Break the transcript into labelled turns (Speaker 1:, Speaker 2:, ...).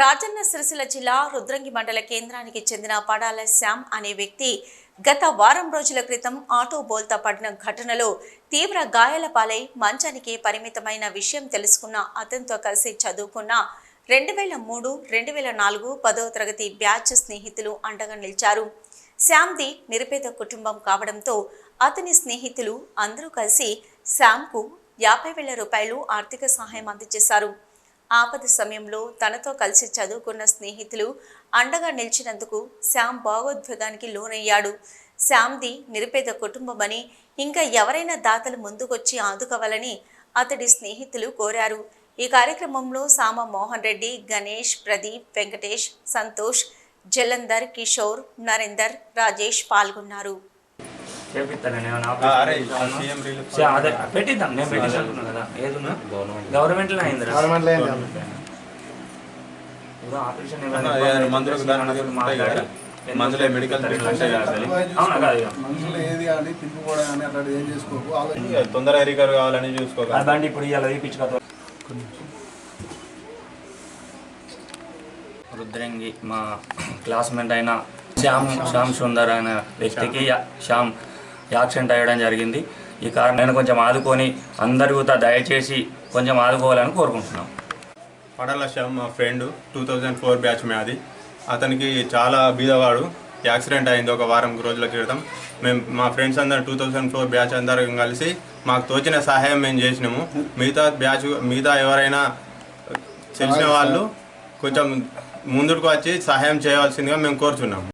Speaker 1: రాజన్న సిరిసిల్ల జిల్లా రుద్రంగి మండల కేంద్రానికి చెందిన పడాల శ్యామ్ అనే వ్యక్తి గత వారం రోజుల క్రితం ఆటో బోల్తా పడిన ఘటనలో తీవ్ర గాయాల పాలై మంచానికి పరిమితమైన విషయం తెలుసుకున్న అతనితో కలిసి చదువుకున్న రెండు వేల మూడు రెండు వేల నాలుగు పదవ తరగతి బ్యాచ్ స్నేహితులు అండగా నిలిచారు. శ్యామ్ది నిరుపేద కుటుంబం కావడంతో అతని స్నేహితులు అందరూ కలిసి శ్యామ్కు యాభై వేల రూపాయలు ఆర్థిక సహాయం అందజేశారు ఆపద సమయంలో తనతో కలిసి చదువుకున్న స్నేహితులు అండగా నిలిచినందుకు శ్యామ్ భావోద్వేగానికి లోనయ్యాడు. శ్యామ్ది నిరుపేద కుటుంబమని ఇంకా ఎవరైనా దాతలు ముందుకొచ్చి ఆదుకోవాలని అతడి స్నేహితులు కోరారు. ఈ కార్యక్రమంలో సామ మోహన్ రెడ్డి గణేష్ ప్రదీప్ వెంకటేష్ సంతోష్ జలంధర్ కిషోర్ నరేందర్ రాజేష్ పాల్గొన్నారు.
Speaker 2: చేపిస్తాను అదే పెట్టిద్దాం నేను పెట్టించుకున్నాను కదా గవర్నమెంట్లో. అయింది. ఆపరేషన్ మాట్లాడి,
Speaker 3: మందులే మెడికల్ తొందరగా రికవర్ కావాలని చూసుకోవాలి
Speaker 2: ఇప్పుడు ఇలా తీపించుకోవాలి రుద్రంగి మా క్లాస్మేట్ అయిన శ్యామ్ శ్యామ్ సుందర్ అనే వ్యక్తికి యా- శ్యామ్ యాక్సిడెంట్ అయ్యడం జరిగింది. ఈ కారణం నేను కొంచెం ఆదుకొని అందరూ కూడా దయచేసి కొంచెం ఆదుకోవాలని కోరుకుంటున్నాం.
Speaker 3: పడల శ్యామ్ మా friend two thousand four batch మాది. అతనికి చాలా బీదవాడు. యాక్సిడెంట్ అయింది ఒక వారం రోజుల క్రితం. మేము మా ఫ్రెండ్స్ అందరం టూ థౌజండ్ ఫోర్ బ్యాచ్ అందరం కలిసి మాకు తోచిన సహాయం మేము చేసినాము. మిగతా బ్యాచ్ మిగతా ఎవరైనా తెలిసిన వాళ్ళు కొంచెం ముందుకు వచ్చి సహాయం చేయవలసిందిగా మేము కోరుచున్నాము.